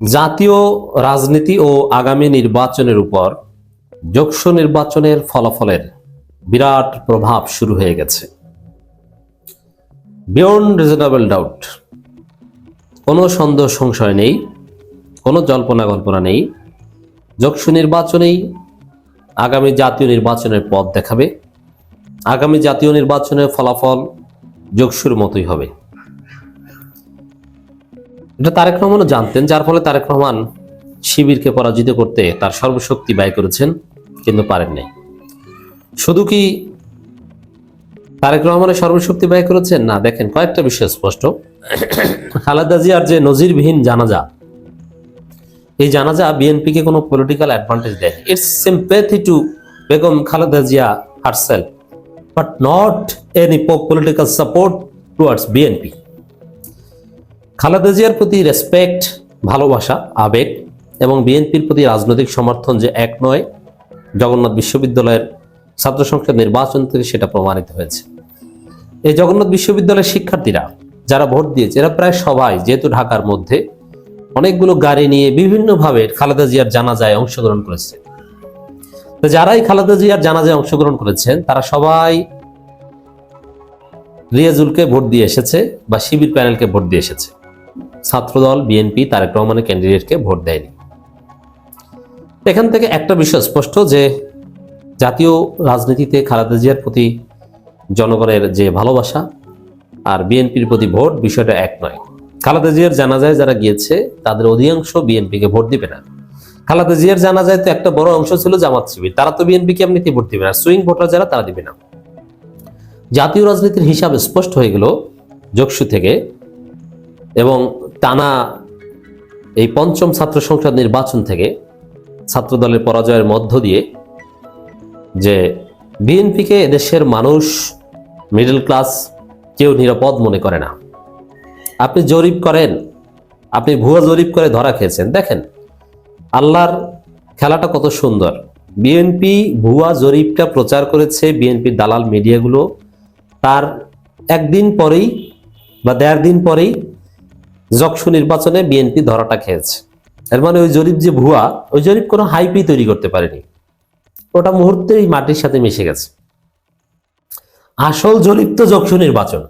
জাতীয় রাজনীতি ও আগামী নির্বাচনের উপর যোগসু নির্বাচনের ফলাফলের বিরাট প্রভাব শুরু হয়ে গেছে। বিয়ন্ড রিজনেবল ডাউট কোনো সন্দেহ সংশয় নেই, কোনো জল্পনা কল্পনা নেই যোগসু নির্বাচনেই আগামী জাতীয় নির্বাচনের পথ দেখাবে, আগামী জাতীয় নির্বাচনের ফলাফল যোগসুর মতোই হবে। এটা তারেক রহমানও জানতেন, যার ফলে তারেক রহমান শিবিরকে পরাজিত করতে তার সর্বশক্তি ব্যয় করেছেন, কিন্তু পারেন নাই। শুধু কি তারেক রহমানের সর্বশক্তি ব্যয় করেছেন? না, দেখেন, কয়েকটা বিষয় স্পষ্ট। খালেদা জিয়ার যে নজিরবিহীন জানাজা, এই জানাজা বিএনপিকে কোনো পলিটিক্যাল অ্যাডভান্টেজ দেয় it's sympathy to Begum Khaleda Zia herself but not any political support towards BNP Khaleda জিয়ার প্রতি রেসপেক্ট ভালোবাসা, আবেগ এবং বিএনপির প্রতি রাজনৈতিক সমর্থন যে এক নয়, জগন্নাথ বিশ্ববিদ্যালয়ের ছাত্র সংসদ নির্বাচন থেকে সেটা প্রমাণিত হয়েছে। এই জগন্নাথ বিশ্ববিদ্যালয়ের শিক্ষার্থীরা যারা ভোট দিয়েছে, এরা প্রায় সবাই, যেহেতু ঢাকার মধ্যে, অনেকগুলো গাড়ি নিয়ে বিভিন্নভাবে খালেদা জিয়ার জানাজায় অংশগ্রহণ করেছে। তো যারাই খালেদা জিয়ার জানাজায় অংশগ্রহণ করেছেন, তারা সবাই রিয়াজুলকে ভোট দিয়ে এসেছে বা শিবির প্যানেলকে ভোট দিয়ে এসেছে। ছাত্রদল, বিএনপি, তারেক রহমানের ক্যান্ডিডেটকে ভোট দেয়নি। এখান থেকে একটা বিষয় স্পষ্ট যে জাতীয় রাজনীতিতে খালেদা জিয়ার প্রতি জনগণের যে ভালোবাসা আর বিএনপির প্রতি ভোট বিষয়টা এক নয়। খালেদা জিয়ার জানাজায় যারা গিয়েছে, তাদের অধিকাংশ বিএনপিকে ভোট দিবে না। খালেদা জিয়ার জানাজায় তো একটা বড় অংশ ছিল জামাত শিবির। তারা তো বিএনপিকে এমনিতে ভোট দিবে না সুইং ভোটার যারা, তারা দিবে না। জাতীয় রাজনীতির হিসাব স্পষ্ট হয়ে গেল যোগসু থেকে এবং টানা এই পঞ্চম ছাত্র সংসদ নির্বাচন থেকে ছাত্রদলের পরাজয়ের মধ্য দিয়ে যে বিএনপিকে এদেশের মানুষ মিডল ক্লাস কেউ নিরাপদ মনে করে না। আপনি জরিপ করেন, আপনি ভুয়া জরিপ করে ধরা খেয়েছেন। দেখেন, আল্লাহর খেলাটা কত সুন্দর। বিএনপি ভুয়া জরিপটা প্রচার করেছে বিএনপির দালাল মিডিয়াগুলো। তার একদিন পরেই বা দেড় দিন পরেই যক্ষু নির্বাচনে বিএনপি ধরাটা খেয়েছে। এর মানে ওই জরিপ যে ভুয়া, ওই জরিপ কোনো হাইপি তৈরি করতে পারেনি। ওটা মুহূর্তেই মাটির সাথে মিশে গেছে। আসল জরিপ তো যক্ষু নির্বাচন।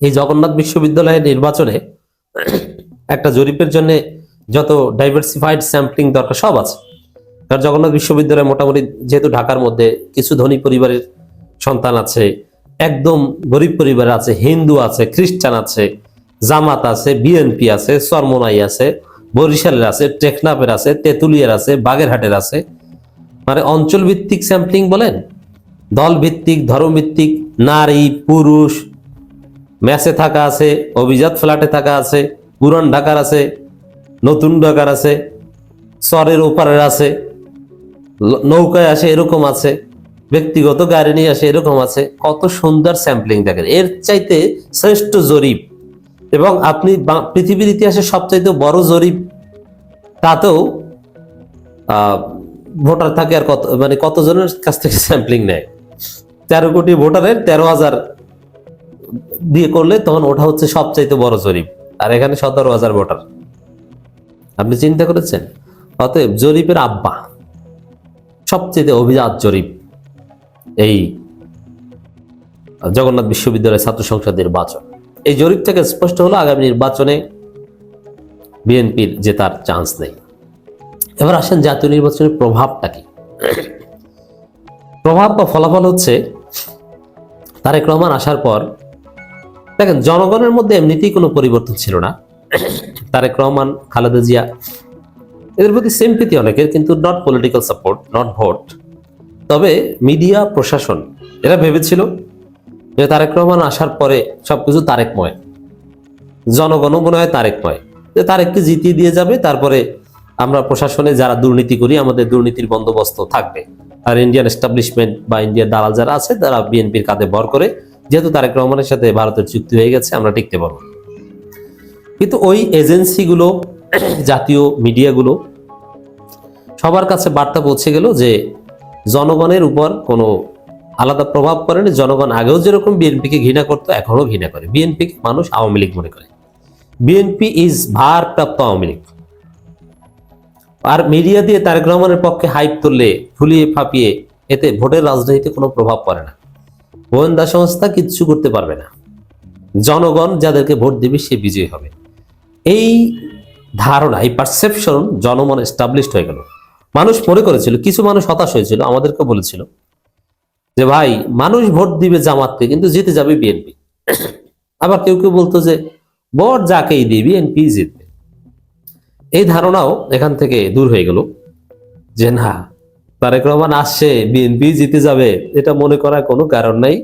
এই জগন্নাথ বিশ্ববিদ্যালয়ের নির্বাচনে একটা জরিপের জন্য যত ডাইভার্সিফাইড স্যাম্পলিং দরকার সব আছে। কারণ জগন্নাথ বিশ্ববিদ্যালয় মোটামুটি যেহেতু ঢাকার মধ্যে কিছু ধনী পরিবারের সন্তান আছে একদম গরিব পরিবার আছে, হিন্দু আছে, খ্রিস্টান আছে, জামাত আছে, বিএনপি আছে, সরমনাই আছে, বরিশালের আছে, টেকনাফের আছে, তেঁতুলিয়ার আছে, বাগেরহাটের আছে। মানে অঞ্চল ভিত্তিক স্যাম্পলিং বলেন? দল ভিত্তিক ধর্মভিত্তিক, নারী, পুরুষ, ম্যাচে থাকা আছে, অভিজাত ফ্ল্যাটে থাকা আছে, পুরান ঢাকার আছে, নতুন ঢাকার আছে, চরের ওপারের আছে নৌকায় আসে এরকম আছে। ব্যক্তিগত গাড়ি নিয়ে আসে, এরকম আছে। কত সুন্দর স্যাম্পলিং দেখেন। এর চাইতে শ্রেষ্ঠ জরিপ, এবং আপনি পৃথিবীর ইতিহাসে সবচাইতে বড় জরিপ, তাতেও ভোটার থাকে আর কত মানে কতজনের কাছ থেকে স্যাম্পলিং নেয়। তেরো কোটি ভোটারের তেরো হাজার দিয়ে করলে তখন ওটা হচ্ছে সবচাইতে বড় জরিপ। আর এখানে সতেরো হাজার ভোটার। আপনি চিন্তা করেছেন? অতএব জরিপের আব্বা সবচেয়ে অভিজাত জরিপ। এই জগন্নাথ বিশ্ববিদ্যালয় ছাত্র সংসদ নির্বাচন এই জরিপ থেকে স্পষ্ট হলো আগামী নির্বাচনে বিএনপির জেতার চান্স নেই। এবার আসেন জাতীয় নির্বাচনের প্রভাবটা কি? প্রভাব বা ফলাফল হচ্ছে, তারেক রহমান আসার পর, দেখেন, জনগণের মধ্যে এমনিতেই কোনো পরিবর্তন ছিল না। তারেক রহমান, খালেদা জিয়া, এদের প্রতি সিম্পিতি অনেকের, কিন্তু not political support not vote তবে মিডিয়া প্রশাসন এরা ভেবেছিল যে তারেক রহমান আসার পরে সবকিছু তারেকময়, জনগণও মনে হয় তারেকময়। যে তারেককে জিতিয়ে দিয়ে যাবে, তারপরে আমরা প্রশাসনে যারা দুর্নীতি করি, আমাদের দুর্নীতির বন্দোবস্ত থাকবে। আর ইন্ডিয়ান এস্টাবলিশমেন্ট বা ইন্ডিয়ার দালাল যারা আছে, তারা বিএনপির কাঁধে ভর করে, যেহেতু তারেক রহমানের সাথে ভারতের চুক্তি হয়ে গেছে, আমরা টিকতে পারব কিন্তু ওই এজেন্সিগুলো, জাতীয় মিডিয়াগুলো, সবার কাছে বার্তা পৌঁছে গেল যে জনগণের উপর কোনো আলাদা প্রভাব পড়েনি। জনগণ আগেও যেরকম বিএনপিকে ঘৃণা করতো এখনও ঘৃণা করে। বিএনপিকে মানুষ আওয়ামী লীগ মনে করে। বিএনপি ইজ ভারপ্রাপ্ত আওয়ামী লীগ। আর মিডিয়া দিয়ে তারেক রহমানের পক্ষে হাইপ তুললে, ফুলিয়ে ফাঁপিয়ে, এতে ভোটের রাজনীতিতে কোনো প্রভাব পড়ে না। গোয়েন্দা সংস্থা কিচ্ছু করতে পারবে না। জনগণ যাদেরকে ভোট দেবে, সে বিজয়ী হবে। এই ধারণা, এই পারসেপশন জনমনে এস্টাবলিশড হয়ে গেল। মানুষ মনে করেছিল, কিছু মানুষ হতাশ হয়েছিল, আমাদেরকে বলেছিল যে, ভাই, মানুষ ভোট দিবে জামাতকে, কিন্তু জিতে যাবে বিএনপি। আবার কেউ কেউ বলতো যে ভোট যাকেই দিয়ে বিএনপি জিতবে। এই ধারণাও এখান থেকে দূর হয়ে গেল যে, না, তারেক রহমান আসছে, বিএনপি জিতে যাবে। এটা মনে করার কোনো কারণ নাই।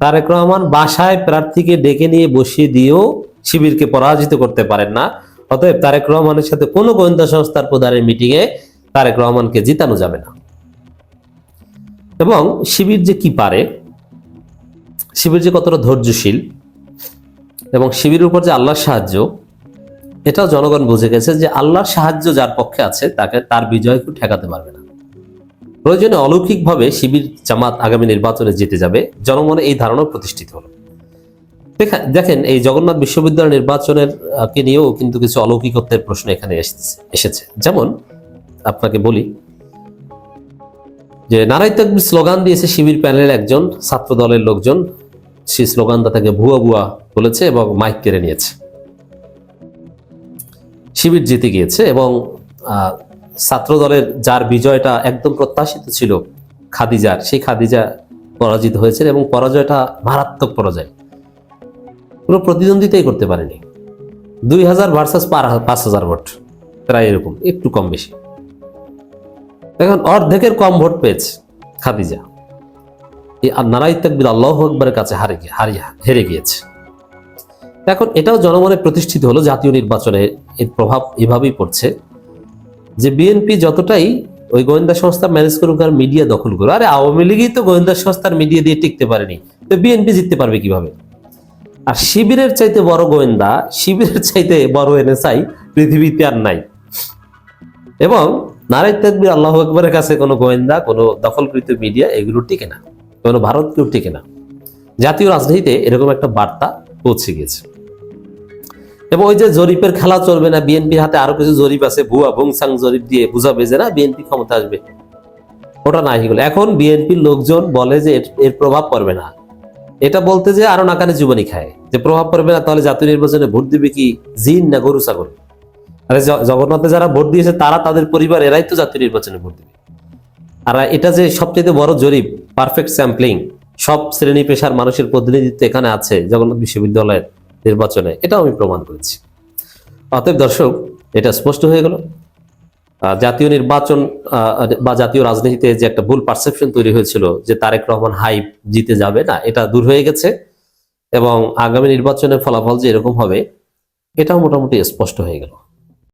তারেক রহমান বাসায় প্রার্থীকে ডেকে নিয়ে বসিয়ে দিয়েও শিবিরকে পরাজিত করতে পারেন না। অতএব তারেক রহমানের সাথে কোনো গোয়েন্দা সংস্থার প্রধানের মিটিংয়ে তারেক রহমানকে জিতানো যাবে না। এবং শিবির যে কি পারে, শিবির যে কতটা ধৈর্যশীল এবং শিবিরের উপর যে আল্লাহর সাহায্য, এটাও জনগণ বুঝে গেছে যে আল্লাহর সাহায্য যার পক্ষে আছে, তাকে তার বিজয় কেউ ঠেকাতে পারবে না। প্রয়োজনে অলৌকিকভাবে শিবির জামাত আগামী নির্বাচনে জিতে যাবে, জনমনে এই ধারণা প্রতিষ্ঠিত হলো। দেখেন, এই জগন্নাথ বিশ্ববিদ্যালয় নির্বাচনের কে নিয়েও কিন্তু কিছু অলৌকিকত্বের প্রশ্ন এখানে এসেছে। যেমন আপনাকে বলি যে নারাই তকবির স্লোগান দিয়েছে শিবির প্যানেলের একজন ছাত্র দলের লোকজন। সেই স্লোগানটা তাকে ভুয়া ভুয়া বলেছে এবং মাইক কেড়ে নিয়েছে। শিবির জিতে গিয়েছে এবং ছাত্র দলের যার বিজয়টা একদম প্রত্যাশিত ছিল খাদিজার, সেই খাদিজা পরাজিত হয়েছে এবং পরাজয়টা মারাত্মক পরাজয়। কোনো প্রতিদ্বন্দ্বিতাই করতে পারেনি। দুই হাজার ভার্সাস পাঁচ হাজার ভোট, প্রায় এরকম, একটু কম বেশি। এখন অর্ধেকের কম ভোট পেয়েছে খাদিজা। এই নারাই তাকবির আল্লাহ আকবরের কাছে হারে হারিয়ে হেরে গিয়েছে। এখন এটাও জনমনে প্রতিষ্ঠিত হলো জাতীয় নির্বাচনে এর প্রভাব এভাবেই পড়ছে যে বিএনপি যতটাই ওই গোয়েন্দা সংস্থা ম্যানেজ করুক আর মিডিয়া দখল করুক, আরে আওয়ামী লীগই তো গোয়েন্দা সংস্থার মিডিয়া দিয়ে টিকতে পারেনি। তো বিএনপি জিততে পারবে কীভাবে? আর শিবিরের চাইতে বড় গোয়েন্দা, শিবিরের চাইতে বড় এনএসআই পৃথিবীতে আর নাই। এবং নারাই তাকবির আল্লাহ আকবরের কাছে কোনো গোয়েন্দা, কোনো দখলকৃত মিডিয়া এগুলো টিকে না। কোনো ভারতকেও টিকে না। জাতীয় রাজনীতিতে এরকম একটা বার্তা পৌঁছে গেছে এবং ওই যে জরিপের খেলা চলবে না, বিএনপির হাতে আরও কিছু জরিপ আছে, ভুয়া বংসাং জরিপ দিয়ে বুঝাবে যে না, বিএনপি ক্ষমতা আসবে। ওটা না হয়ে এখন বিএনপির লোকজন বলে যে এর- এর প্রভাব পড়বে না। এটা বলতে যে আরও নাকানে জীবনী খায়। যে প্রভাব পড়বে না, তাহলে জাতীয় নির্বাচনে ভোট দিবে কি জিন না গরু ছাগল? আরে জগন্নাথে যারা ভোট দিয়েছে, তারা তাদের পরিবার, এরাই তো জাতীয় নির্বাচনে ভোট দিবে। আর এটা যে সবচেয়ে বড় জরিপ পারফেক্ট স্যাম্পলিং সব শ্রেণি পেশার মানুষের প্রতিনিধিত্ব এখানে আছে জগন্নাথ বিশ্ববিদ্যালয়ের নির্বাচনে, এটাও আমি প্রমাণ করেছি। অতএব দর্শক, এটা স্পষ্ট হয়ে গেল। জাতীয় নির্বাচন বা জাতীয় রাজনীতিতে যে একটা ভুল পারসেপশন তৈরি হয়েছিল, যে তারেক রহমান হাইপ জিতে যাবে, না, এটা দূর হয়ে গেছে। এবং আগামী নির্বাচনের ফলাফল যে এরকম হবে, এটাও মোটামুটি স্পষ্ট হয়ে গেল।